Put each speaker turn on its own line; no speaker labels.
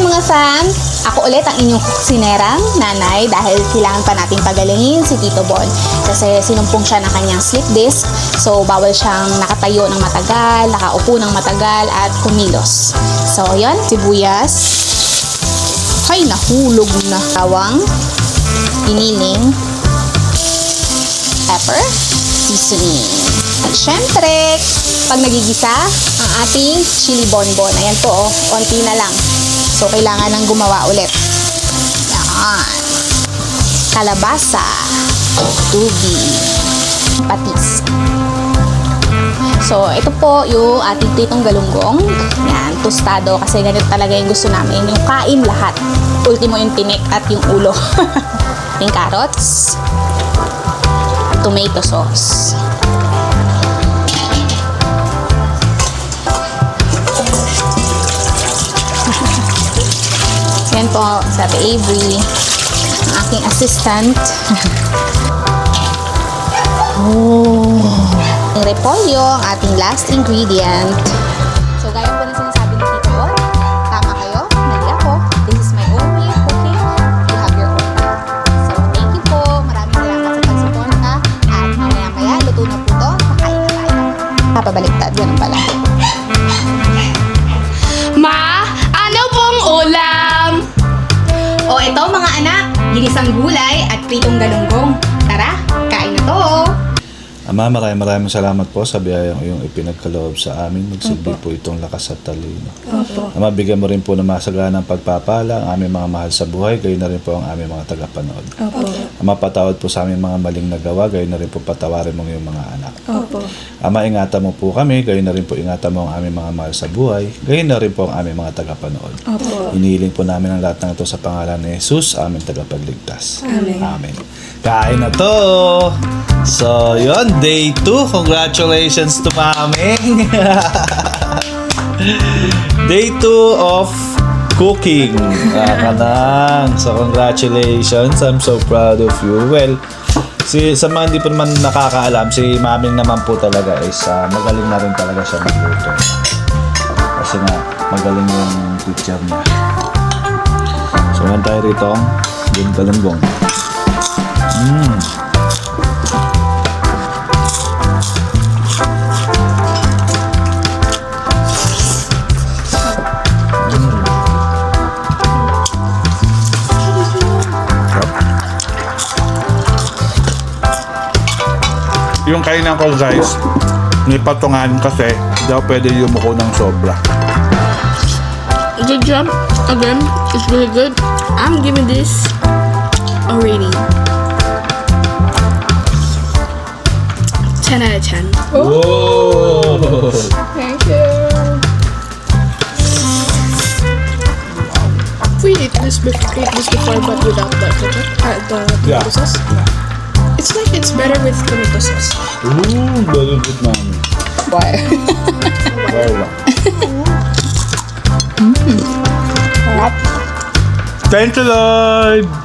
Ayan mga fam, ako ulit ang inyong sinerang nanay dahil kailangan pa nating pagalingin si Tito Bon. Kasi sinumpong siya ng kanyang slip disc. So bawal siyang nakatayo ng matagal, nakaupo ng matagal at kumilos. So yun, sibuyas. Ay, nahulog na. Tawang, iniling, pepper, seasoning. At syempre, pag nagigisa, ang ating chili bonbon. Ayan po, oh, konti na lang. So, kailangan nang gumawa ulit. Yan. Kalabasa, tubig, patis. So, ito po yung ating titong galunggong. Yan, tostado kasi ganito talaga yung gusto namin. Yung kain lahat. Ultimo yung tinik at yung ulo. yung carrots, tomato sauce. Po sa Ate Avery, ang aking assistant. oh. Ang repolyo, ang ating last ingredient. So, gaya po na sinasabi ni Tito Bon, tama kayo, mali ako. This is my own way of cooking. You have your own way. So, thank you po. Maraming salamat sa pagsuporta. At mamaya-maya, luto na po to. Kakain na tayo. Papabaliktad, ganun pala. Mga anak, ginisang gulay at pritong galunggong. Tara, kain na to.
Ama, maraming maraming salamat po sa biyayang iyong ipinagkaloob sa amin. Magsilbi po itong lakas at talino. Ama, bigyan mo rin po ng masaganang pagpapala ang aming mga mahal sa buhay, gayon na rin po ang aming mga tagapanood. Ama, patawad po sa aming mga maling nagawa, gayon na rin po patawarin mo yung mga anak. Ama, ingatan mo po kami, gayon na rin po ingatan mo ang aming mga mahal sa buhay, gayon na rin po ang aming mga tagapanood. Inihiling po namin ang lahat ng ito sa pangalan ni Jesus, aming tagapagligtas. Amen. Kain na to! So, yon day 2. Congratulations to mami! day 2 of cooking. Ah, kanang. So, congratulations. I'm so proud of you. Well, si, sa mga hindi po naman nakakaalam, si maming naman po talaga is ah, magaling na rin talaga siya magluto. Kasi nga, magaling yung teacher niya. So, yan tayo rito. Yung galunggong. Mm. Yung kainan ko guys, may patungan kasi daw pwede yumuko ng sobra.
Good job. Again, it's really good. I'm giving this a rating. 10 out of 10.
Whoa!
Thank you. We ate this before, ate this before but without the ketchup, uh, the tomato
Yeah.
sauce. It's like it's better with tomato sauce.
Ooh, very good mami.
Why?
Very well. Mm-hmm. Thank you, Lord!